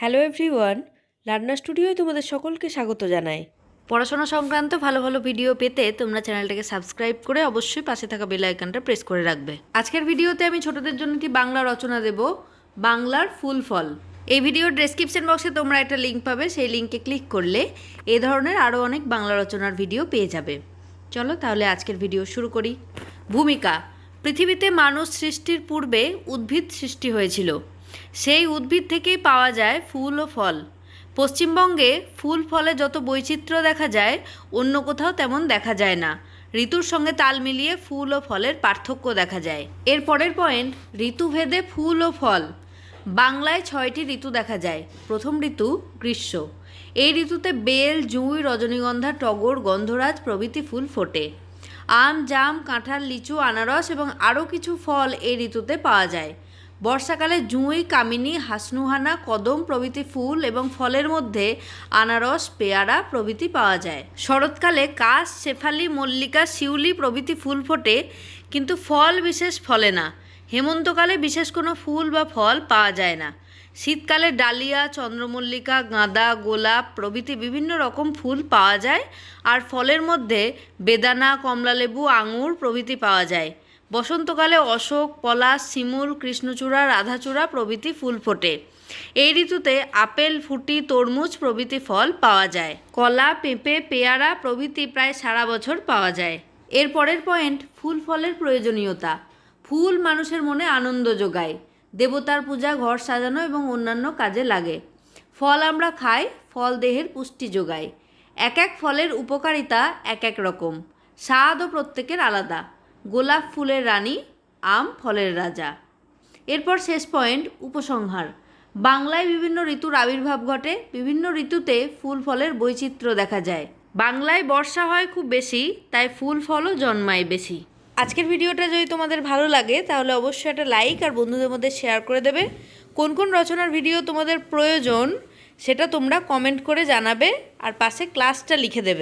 Hello everyone রান্না স্টুডিওয় তোমাদের সকলকে স্বাগত জানাই। পড়াশোনা সংক্রান্ত ভালো ভালো ভিডিও পেতে তোমরা চ্যানেলটাকে সাবস্ক্রাইব করে অবশ্যই পাশে থাকা বেল আইকনটা প্রেস করে রাখবে। আজকের ভিডিওতে আমি ছোটদের জন্য একটি বাংলা রচনা দেব, বাংলার ফুল ফল। এই ভিডিওর ডেসক্রিপশন বক্সে তোমরা একটা লিঙ্ক পাবে, সেই লিঙ্কে ক্লিক করলে এ ধরনের আরও অনেক বাংলা রচনার ভিডিও পেয়ে যাবে। চলো তাহলে আজকের ভিডিও শুরু করি। ভূমিকা, পৃথিবীতে মানুষ সৃষ্টির পূর্বে উদ্ভিদ সৃষ্টি হয়েছিল। সেই উদ্ভিদ থেকেই পাওয়া যায় ফুল ও ফল। পশ্চিমবঙ্গে ফুল ফলে যত বৈচিত্র্য দেখা যায়, অন্য কোথাও তেমন দেখা যায় না। ঋতুর সঙ্গে তাল মিলিয়ে ফুল ও ফলের পার্থক্য দেখা যায়। এর পরের পয়েন্ট, ঋতুভেদে ফুল ও ফল। বাংলায় ছয়টি ঋতু দেখা যায়। প্রথম ঋতু গ্রীষ্ম। এই ঋতুতে বেল, জুঁই, রজনীগন্ধা, টগর, গন্ধরাজ প্রভৃতি ফুল ফোটে। আম, জাম, কাঁঠাল, লিচু, আনারস এবং আরও কিছু ফল এই ঋতুতে পাওয়া যায়। বর্ষাকালে জুঁই, কামিনী, হাসনুহানা, কদম প্রভৃতি ফুল এবং ফলের মধ্যে আনারস, পেয়ারা প্রভৃতি পাওয়া যায়। শরৎকালে কাশ, শেফালি, মল্লিকা, শিউলি প্রভৃতি ফুল ফোটে, কিন্তু ফল বিশেষ ফলে না। হেমন্তকালে বিশেষ কোনো ফুল বা ফল পাওয়া যায় না। শীতকালে ডালিয়া, চন্দ্রমল্লিকা, গাঁদা, গোলাপ প্রভৃতি বিভিন্ন রকম ফুল পাওয়া যায়। আর ফলের মধ্যে বেদানা, কমলালেবু, আঙুর প্রভৃতি পাওয়া যায়। বসন্তকালে অশোক, পলাশ, শিমুল, কৃষ্ণচূড়া, রাধাচূড়া প্রভৃতি ফুল ফোটে। এই ঋতুতে আপেল, ফুটি, তরমুজ প্রভৃতি ফল পাওয়া যায়। কলা, পেঁপে, পেয়ারা প্রভৃতি প্রায় সারা বছর পাওয়া যায়। এর পরের পয়েন্ট, ফুল ফলের প্রয়োজনীয়তা। ফুল মানুষের মনে আনন্দ যোগায়। দেবতার পূজা, ঘর সাজানো এবং অন্যান্য কাজে লাগে। ফল আমরা খাই, ফল দেহের পুষ্টি যোগায়। এক এক ফলের উপকারিতা এক এক রকম। স্বাদও প্রত্যেকের আলাদা। গোলাপ ফুলের রানী, আম ফলের রাজা। এরপর শেষ পয়েন্ট, উপসংহার। বাংলায় বিভিন্ন ঋতুর আবির্ভাব ঘটে, বিভিন্ন ঋতুতে ফুল ফলের বৈচিত্র্য দেখা যায়। বাংলায় বর্ষা হয় খুব বেশি, তাই ফুল ফলও জন্মায় বেশি। আজকের ভিডিওটা যদি তোমাদের ভালো লাগে, তাহলে অবশ্যই একটা লাইক আর বন্ধুদের মধ্যে শেয়ার করে দেবে। কোন কোন রচনার ভিডিও তোমাদের প্রয়োজন, সেটা তোমরা কমেন্ট করে জানাবে, আর পাশে ক্লাসটা লিখে দেবে।